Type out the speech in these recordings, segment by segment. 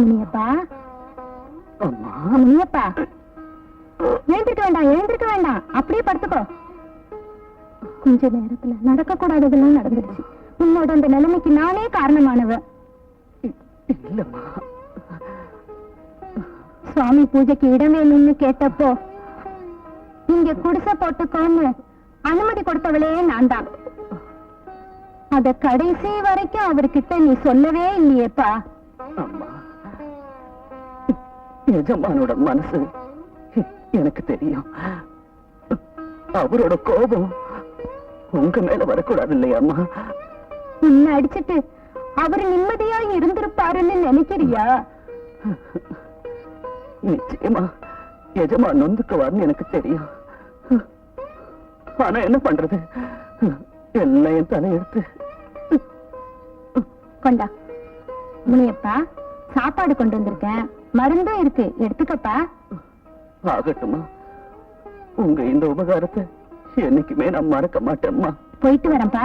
முனியப்பா அம்மா முனியப்பா எழுந்திருக்க வேண்டாம் எழுந்திருக்க வேண்டாம். அப்படியே படுத்துக்கோ. கொஞ்ச நேரத்துல நடக்க கூடாததெல்லாம் நடந்துருச்சு. உன்னோட அந்த நிலைமைக்கு நானே காரணமானவ. இல்லம்மா. சுவாமி பூஜைக்கு இடம் வேணும்னு கேட்டப்போ இங்க குடிசை போட்டுக்கோன்னு அனுமதி கொடுத்தவளே நான் தான். அத கடைசி வரைக்கும் அவர்கிட்ட நீ சொல்லவே இல்லையேப்பா. அம்மா. எஜமானோட மனசு. எனக்கு தெரியும். அவரோட கோபம் உங்க மேல வரக்கூடாது இல்லையாம்மா உன்னை அடிச்சிட்டு அவர் நிம்மதியா இருந்திருப்பாருன்னு நினைக்கிறியா? நிச்சயமா. எஜமா நொந்துக்குவார்னு எனக்கு தெரியும். ஆனா என்ன பண்றது? எல்லாம் என் தலையெடுத்து கொண்டா முனியப்பா சாப்பாடு கொண்டு வந்திருக்கேன். மருந்தும் இருக்கு. எடுத்துக்கப்பா. ஆகட்டுமா உங்க இந்த உபகாரத்தை என்னைக்குமே நான் மறக்க மாட்டேம்மா. போயிட்டு வரேன்ப்பா.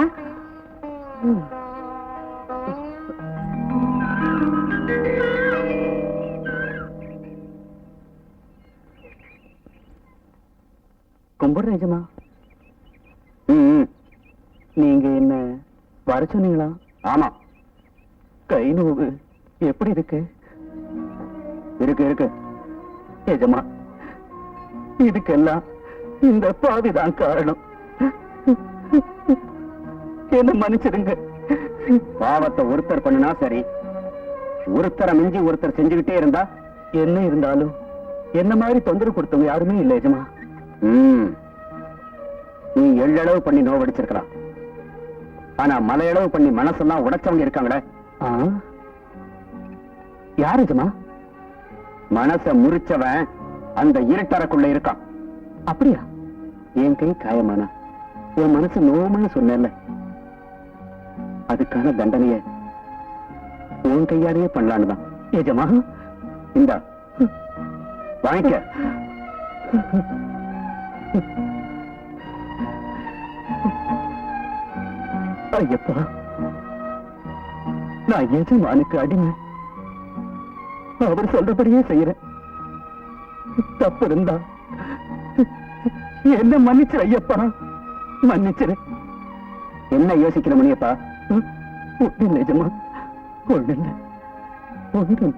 கும்பிடுறேன் எஜமா ம் நீங்க என்ன வர சொன்னீங்களா? ஆமா. கை நோவு எப்படி இருக்கு? இருக்கு இருக்கு. எஜமா இதுக்கெல்லாம் இந்த பாவிதான் காரணம். என்ன மன்னிச்சிடுங்க. பாவத்தை ஒருத்தர் பண்ணுனா சரி. ஒருத்தரை மிஞ்சி ஒருத்தர் செஞ்சுக்கிட்டே இருந்தா என்ன இருந்தாலும் என்ன மாதிரி தொந்தரவு கொடுத்தவங்க யாருமே இல்லை எஜமா. நீ எள்ளளவு பண்ணி நோவடிச்சிருக்கலாம். ஆனா மலையளவு பண்ணி மனசெல்லாம் உடைச்சவங்க இருக்காங்களே. யாரு எஜமா? மனச முறிச்சவன் அந்த இருட்டறைக்குள்ள இருக்கான். அப்படியா? என் கை காயமானா? உன் மனசு நோமன்னு சொன்னேன்ல. அதுக்கான தண்டனைய உன் கையாலேயே பண்ணலான்னு தான். ஏஜமா இந்த வாங்கிக்க. ஐயப்பா நான் எஜமானுக்கு அடிமை. அவர் சொல்றபடியே செய்யறேன். தப்பு இருந்தா என்ன மன்னிச்சிரு ஐயப்பா? மன்னிச்சிரு. என்ன யோசிக்கிற மணியப்பா ஒண்ணு நிஜமா ஒண்ணு ஒன்று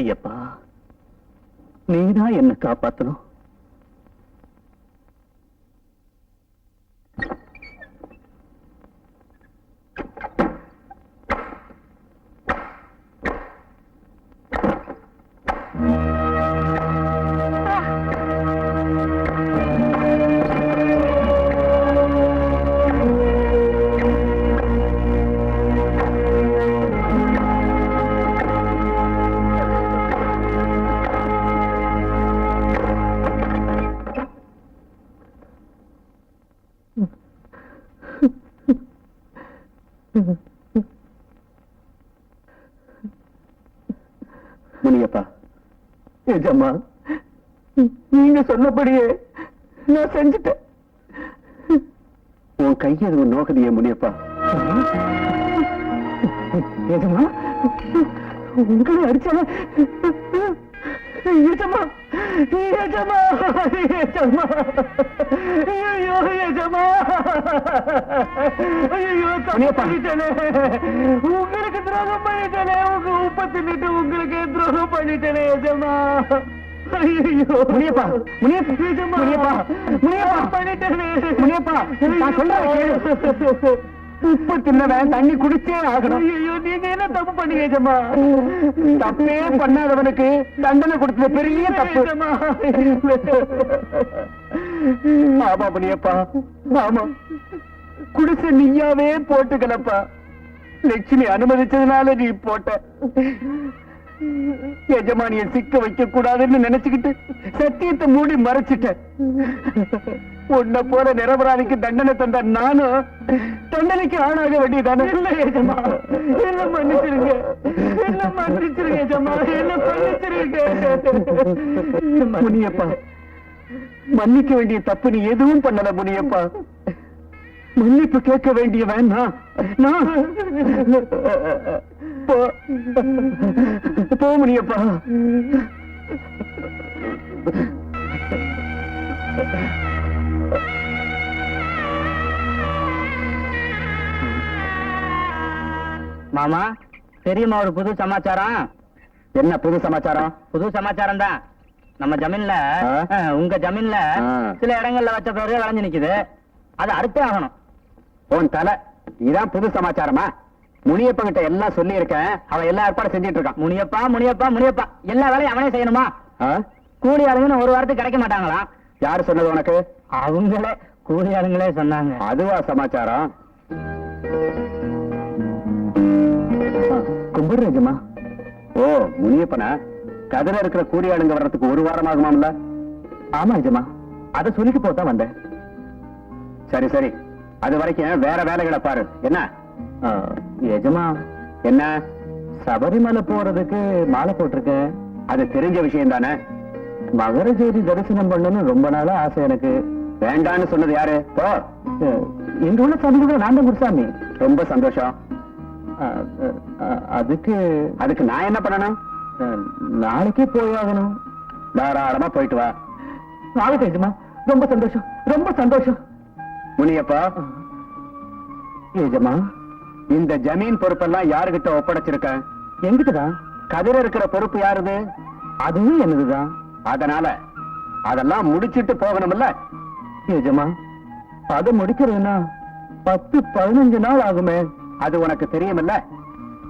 ஐயப்பா நீதான் என்ன காப்பாத்தணும். முனியப்பா எஜம்மா நீங்க சொன்னபடியே நான் செஞ்சுட்டேன். உன் கையை எதுவும் நோக்கலையே முனியப்பா? எஜமா உங்களை அடிச்சால எஜமா எஜமா எஜமா ஐயோ எஜமா ஐயோ பண்ணிட்டேனே உங்களுக்கு துரோகம் பண்ணிட்டேனே உங்க உப்ப தின்னுட்டு உங்களுக்கு துரோகம் பண்ணிட்டேனே எஜமா ஐயோ முனியப்பா முனியப்பா முனியப்பா முனியப்பா பண்ணிட்டேனே முனியப்பா நான் சொல்றேன் உப்பு தின்னவன் தண்ணி குடிச்சே ஆகணும். ஐயோ நீங்க என்ன தப்பு பண்ணீங்க தப்பே பண்ணாதவனுக்கு தண்டனை கொடுத்தது பெரிய தப்பு. ஆமா முனியப்பா ஆமா குடிசை நீயாவே போட்டுக்கலப்பா. லட்சுமி அனுமதிச்சதுனால நீ போட்ட. எஜமானிய சிக்க வைக்க கூடாதுன்னு நினைச்சுக்கிட்டு சத்தியத்தை மூடி மறைச்சிட்ட உன்னை போல நிரபராதிக்கு தண்டனை தந்த நானும் தண்டனைக்கு ஆளாக வேண்டியதானே? இல்ல ஏஜமா என்ன மன்னிச்சிருங்க என்ன மன்னிச்சிருங்க ஏஜமா என்ன மன்னிச்சிருங்க. முனியப்பா மன்னிக்க வேண்டிய தப்பு நீ எதுவும் பண்ணல முனியப்பா. மன்னிப்பு கேட்க வேண்டியவன் நான். போ. போ முனியப்பா மாமா தெரியுமா ஒரு புது சமாச்சாரம்? என்ன புது சமாச்சாரம்? புது சமாச்சாரம் தான் நம்ம ஜமீன்ல உங்க ஜமீன்ல. சில இடங்கள்ல வச்ச பேரு விளைஞ்சு நிக்குது. அது அறுத்தே ஆகணும். உன் தலை இதான் புது சமாச்சாரமா? முனியப்பன் கிட்ட எல்லாம் சொல்லி இருக்கேன் அவன் எல்லா ஏற்பாடும் செஞ்சிட்டு இருக்கான் முனியப்பா முனியப்பா முனியப்பா. எல்லா வேலையும் அவனே செய்யணுமா? கூலி ஆளுங்கன்னு ஒரு வாரத்துக்கு கிடைக்க மாட்டாங்களா யாரு சொன்னது உனக்கு? அவங்களே கூலி ஆளுங்களே சொன்னாங்க. அதுவா சமாச்சாரம்? கும்பிடுறேஜமா ஓ முனியப்பனா? கதிர இருக்கிற கூலியாளுங்க வர்றதுக்கு ஒரு வாரம் ஆகுமாம்ல ஆமா எஜமா அத சொல்லிட்டு போதான் வந்தேன். சரி சரி. அது வரைக்கும் வேற வேலைகளை பாரு. என்ன? எஜமா என்ன? சபரிமலை போறதுக்கு மாலை போட்டிருக்கேன் அது தெரிஞ்ச விஷயம் தானே? மகரஜோதி தரிசனம் பண்ணணும்னு ரொம்ப நாளா ஆசை எனக்கு. வேண்டான்னு சொன்னது யாரு? போ. எங்க உள்ள சாமி கூட நான் தான் குருசாமி. ரொம்ப சந்தோஷம். அதுக்கு அதுக்கு நான் என்ன பண்ணணும்? நாளைக்கே போய் ஆகணும். தாராளமா போயிட்டு வா. நாளைக்கு எஜமா ரொம்ப சந்தோஷம் ரொம்ப சந்தோஷம். முனியப்பா. ஏஜமா இந்த ஜமீன் பொறுப்பெல்லாம் யாருகிட்ட ஒப்படைச்சிருக்க? எங்கிட்டதான் கதிர இருக்கிற பொறுப்பு யாருது? அதுவும் என்னதுதான் அதனால அதெல்லாம் முடிச்சிட்டு போகணும்ல. ஏஜமா அது முடிக்கிறதுனா பத்து பதினஞ்சு நாள் ஆகுமே. அது உனக்கு தெரியுமில்ல.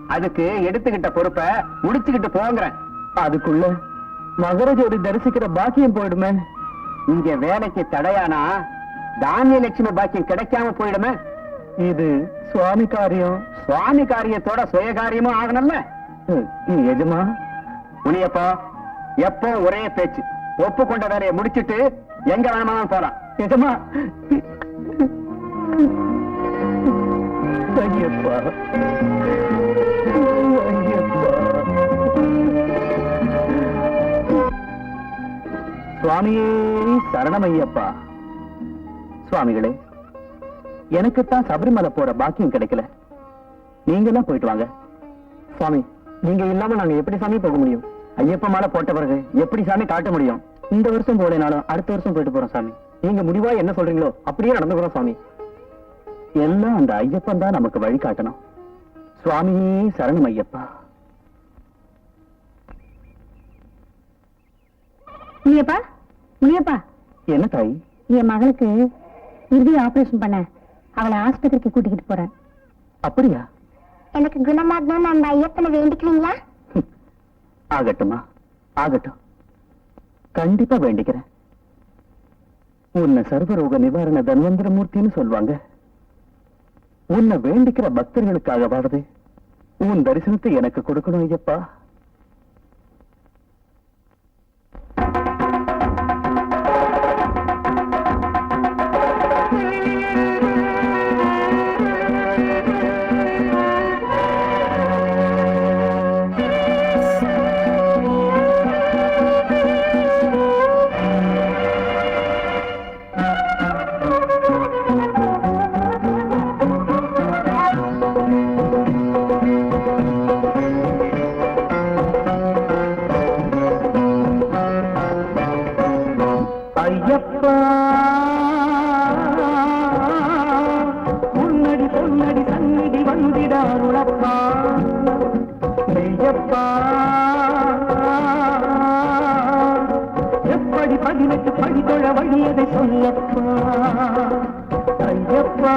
அதுக்கு எடுத்துக்கிட்ட பொறுப்பை முடிச்சுக்கிட்டு போங்கிறேன். அதுக்குள்ள மகரஜோதி தரிசிக்கிற பாக்கியம் போயிடுமே. இங்க வேலைக்கு தடையானா தானிய லட்சுமி பாக்கியம் கிடைக்காம போயிடுமே. இது சுவாமி காரியம். சுவாமி காரியத்தோட சுய காரியமும் ஆகணும்ல எஜமா? முனியப்பா எப்போ ஒரே பேச்சு. ஒப்புக்கொண்ட வேலையை முடிச்சிட்டு எங்க வேணுமாலும் போலாம். எஜமா? ஐயப்பா. சுவாமியே சரணமையப்பா சுவாமிகளே எனக்குத்தான் சபரிமலை போற பாக்கியம் கிடைக்கல. நீங்க எல்லாம் போயிட்டு வாங்க. சுவாமி நீங்க இல்லாம நாங்க எப்படி சாமி போக முடியும்? ஐயப்ப மாலை போட்ட பிறகு எப்படி சாமி காட்ட முடியும்? இந்த வருஷம் போலேனாலும் அடுத்த வருஷம் போயிட்டு போறோம் சாமி. நீங்க முடிவா என்ன சொல்றீங்களோ அப்படியே நடந்துக்கிறோம் சாமி. எல்லாம் அந்த ஐயப்பன் தான் நமக்கு வழி காட்டணும். சுவாமியே சரணம் ஐயப்பா. முனியப்பா முனியப்பா என்ன தாய்? என் மகளுக்கு இறுதி ஆபரேஷன் பண்ண அவளை ஆஸ்பத்திரிக்கு கூட்டிக்கிட்டு போறேன் அப்படியா? எனக்கு குணமாகணும்னு அந்த ஐயப்பனை வேண்டிக்கிறீங்களா. ஆகட்டுமா? ஆகட்டும். கண்டிப்பா வேண்டிக்கிறேன். உன்னை சர்வரோக நிவாரண தன்வந்திரமூர்த்தின்னு சொல்வாங்க. உன்னை வேண்டிக்கிற பக்தர்களுக்காகவாவது உன் தரிசனத்தை எனக்கு கொடுக்கணும் ஐயப்பா. பதினெட்டு படி வழியதை சொல்லப்பா ஐயப்பா.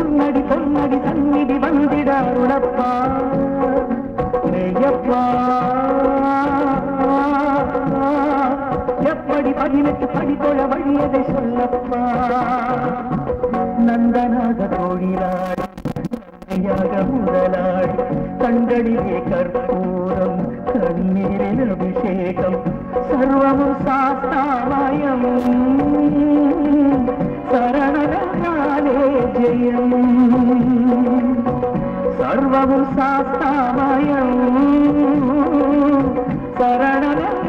உன்னடி பொன்னடி சந்நிதி வந்திடாருளப்பா ஐயப்பா எப்படி பதினெட்டு படி வழியதை சொல்லப்பா. நந்தனாக தோழிலாடி நன்மையாக முதலாடி கண்களிலே கற்பூரம் കണ്ണീരിലഭിഷേകം സർവവും സാസ്താമയം സരണനാലേ ജയം സർവവും സാസ്താമയം സരണന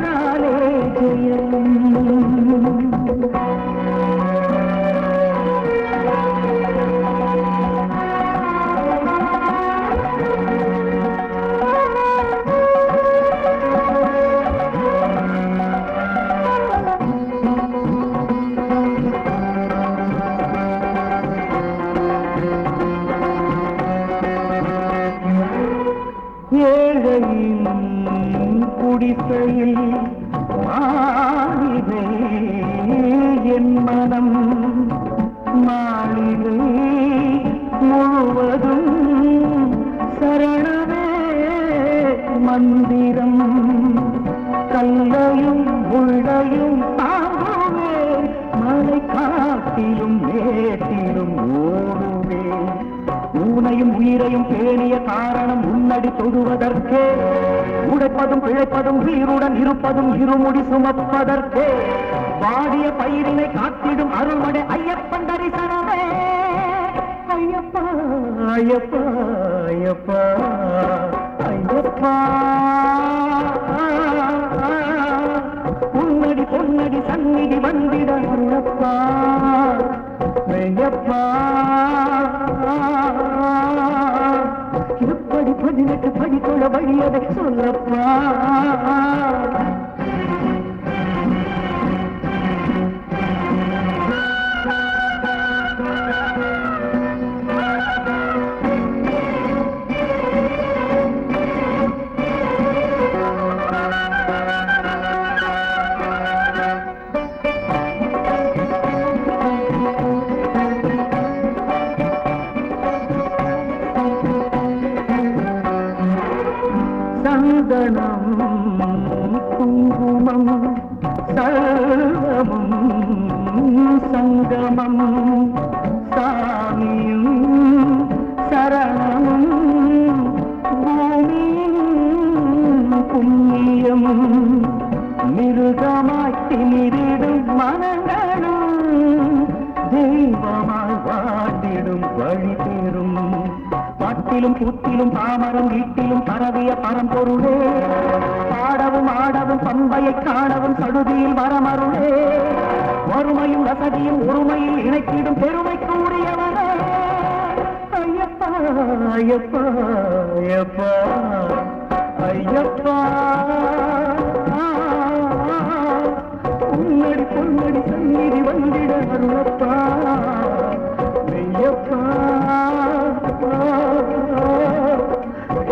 உயிரையும் பேணிய காரணம் முன்னடி தொடுவதற்கே. உடைப்பதும் பிழைப்பதும் உயிருடன் இருப்பதும் இருமுடி சுமப்பதற்கே. வாடிய பயிரினை காத்திடும் அருள்மடை ஐயப்பன் தரிசனமே. ஐயப்பா ஐயப்பா ஐயப்பா ஐயப்பா. உன்னடி பொன்னடி சந்நிதி வந்திட அருளப்பா மெய்யப்பா எப்படி பதினெட்டு படிக்கொள்ள வழியதை சொல்லப்பா முத்திலும் கூத்திலும் வீட்டிலும் பரவிய பரம்பொருளே. பாடவும் ஆடவும் பம்பையை காணவும் சடுதியில் வரமருளே. வறுமையும் வசதியும் ஒருமையில் இணைக்கிடும் பெருமை கூடியவரே ஐயப்பா ஐயப்பா ஐயப்பா ஐயப்பா. உன்னடி பொன்னடி சந்நிதி வந்திட அருளப்பா. மெய்யப்பா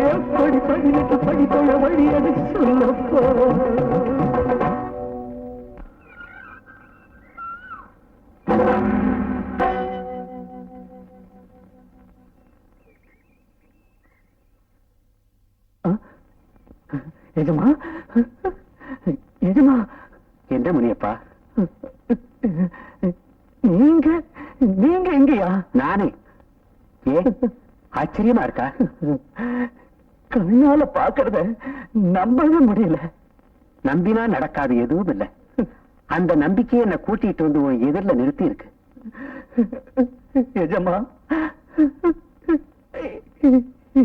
எப்படி பதினெட்டு படித்தொள்ள வழி அதை சொல்லப்பா? எஜமா? எஜமா? என்ன முனியப்பா? நீங்க நீங்க எங்கயா? நானே. ஏ ஆச்சரியமா இருக்கா? கண்ணால பாக்குறத நம்பவே முடியல. நம்பினா நடக்காது எதுவும் இல்ல. அந்த நம்பிக்கையை என்ன கூட்டிட்டு வந்து உன் எதிரில நிறுத்தி இருக்கு எஜமா.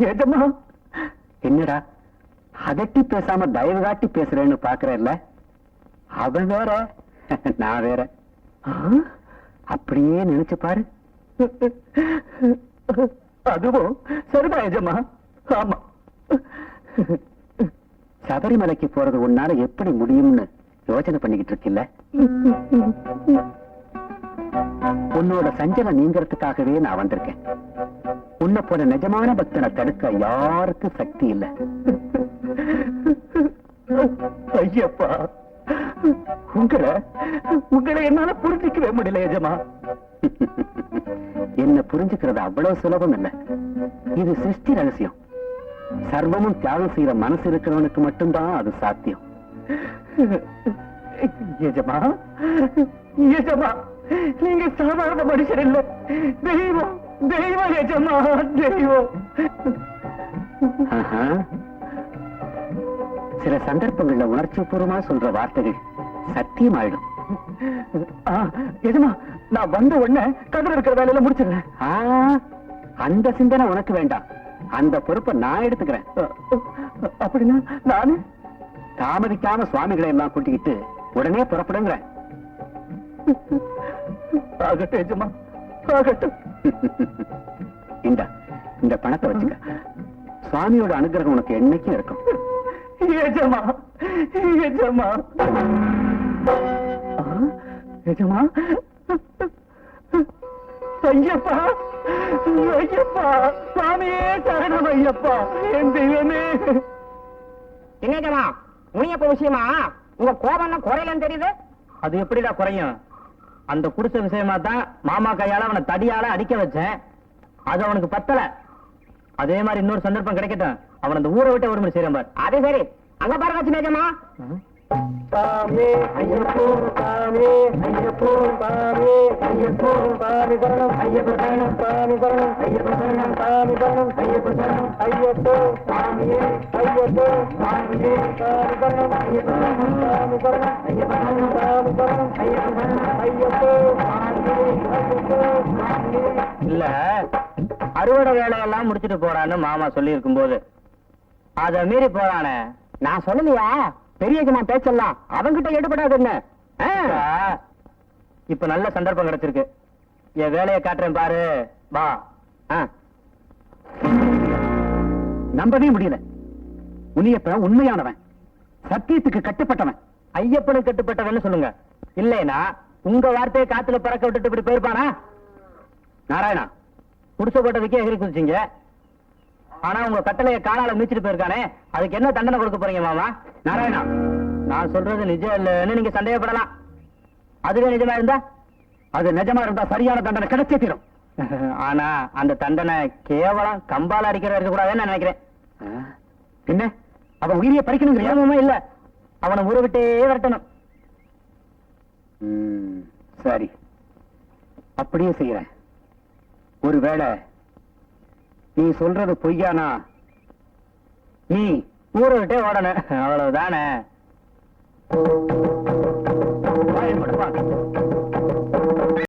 எஜமா. என்னடா அதட்டி பேசாம தயவு காட்டி பேசுறேன்னு பாக்குறேன்ல? அவன் வேற நான் வேற? அப்படியே நினைச்சு பாரு. அதுவும் சரிதான் எஜமா. ஆமா. சபரிமலைக்கு போறது உன்னால எப்படி முடியும்னு யோசனை பண்ணிக்கிட்டு இருக்கில்ல? உன்னோட சஞ்சலம் நீங்கிறதுக்காகவே நான் வந்திருக்கேன். உன்னை போல நிஜமான பக்தனை தடுக்க யாருக்கும் சக்தி இல்ல. ஐயப்பா உங்களை உங்களை என்னால புரிஞ்சிக்கவே முடியல எஜமா. என்ன புரிஞ்சுக்கிறது அவ்வளவு சுலபம் இல்ல. இது சிருஷ்டி ரகசியம். சர்வமும் தியாகம் செய்யற மனசு இருக்கிறவனுக்கு மட்டும்தான் அது சாத்தியம். எஜமா எஜமா நீங்க சாதாரண மனுஷர் இல்ல. தெய்வம் தெய்வம் எஜமா தெய்வம். சில சந்தர்ப்பங்கள்ல உணர்ச்சி பூர்வமா சொல்ற வார்த்தைகள் சத்தியமாயிடும். ஆ, எஜமா நான் வந்த உடனே கதிர இருக்கிற வேலையில முடிச்சிடுறேன். அந்த சிந்தனை உனக்கு வேண்டாம். அந்த பொறுப்பை நான் எடுத்துக்கிறேன். அப்படின்னா நானு? தாமதிக்காம சுவாமிகளை எல்லாம் கூட்டிக்கிட்டு உடனே புறப்படுங்கிறேன். ஆகட்டும் எஜமா ஆகட்டும். இந்த இந்த பணத்தை வச்சுக்க. சுவாமியோட அனுகிரகம் உனக்கு என்னைக்கும் இருக்கும். எஜமா எஜமா. ஆ, எஜமா. ஐயப்பா ஐயப்பா சுவாமியே சரணம் ஐயப்பா என் தெய்வமே. என்னஜமா முனியப்ப விஷயமா? உங்க கோபம் குறையலன்னு தெரியுது. அது எப்படிடா குறையும்? அந்த குடிசை விஷயமா தான் மாமா கையால அவனை தடியால அடிக்க வச்சேன். அது அவனுக்கு பத்தல. அதே மாதிரி இன்னொரு சந்தர்ப்பம் கிடைக்கட்டும். அவன் அந்த ஊரை விட்டு ஒரு மணி செய்யறேன் பார். அது சரி. அங்க பாருங்க சின்னஜமா பாமே ஐயப்போ பாமே ஐயப்போ பாமே ஐயப்போ சாமி சரணம் ஐயப்ப சரணம் சாமி சரணம் ஐயப்ப சரணம் சாமி சரணம் ஐயப்ப சரணம் ஐயப்போ சாமியே ஐயப்போ சாமியே சாமி சரணம் ஐயப்ப சரணம் சாமி சரணம் ஐயப்ப சரணம் சாமி சரணம் ஐயப்ப சரணம் ஐயப்போ சாமியே ஐயப்போ சாமியே இல்ல அறுவடை வேலையெல்லாம் முடிச்சிட்டு போறான்னு மாமா சொல்லி இருக்கும் போது அத மீறி போறானே. நான் சொல்லலையா? பெரியஜமா பேச்செல்லாம் அவங்கிட்ட எடுபடாது என்ன இப்ப நல்ல சந்தர்ப்பம் கிடைச்சிருக்கு. என் வேலையை காட்டுறேன் பாரு. வா. நம்பவே முடியல. முனியப்ப உண்மையானவன். சத்தியத்துக்கு கட்டுப்பட்டவன். ஐயப்பனுக்கு கட்டுப்பட்டவன்னு சொல்லுங்க. இல்லைனா உங்க வார்த்தையை காத்துல பறக்க விட்டுட்டு இப்படி போயிருப்பானா? நாராயணா குடிசை போட்டதுக்கே எகிரி குதிச்சீங்க ஆனா உங்க கட்டளைய காலால மீச்சிட்டு போயிருக்கானே? அதுக்கு என்ன தண்டனை கொடுக்க போறீங்க மாமா? நாராயணா நான் சொல்றது நிஜம் இல்லைன்னு நீங்க சந்தேகப்படலாம். அதுவே நிஜமா இருந்தா? அது நிஜமா இருந்தா சரியான தண்டனை கிடைச்சே தீரும். ஆனா அந்த தண்டனை கேவலம் கம்பால அடிக்கிற இருக்க கூடாதுன்னு நான் நினைக்கிறேன். என்ன? அவன் உயிரியை பறிக்கணுங்கிறியா நியமமா இல்ல. அவனை ஊரை விட்டே விரட்டணும். சரி. அப்படியே செய்யறேன். ஒருவேளை நீ சொல்றது பொய்யானா? நீ ஊரை விட்டே ஓடணும். அவ்வளவுதானே? வாயை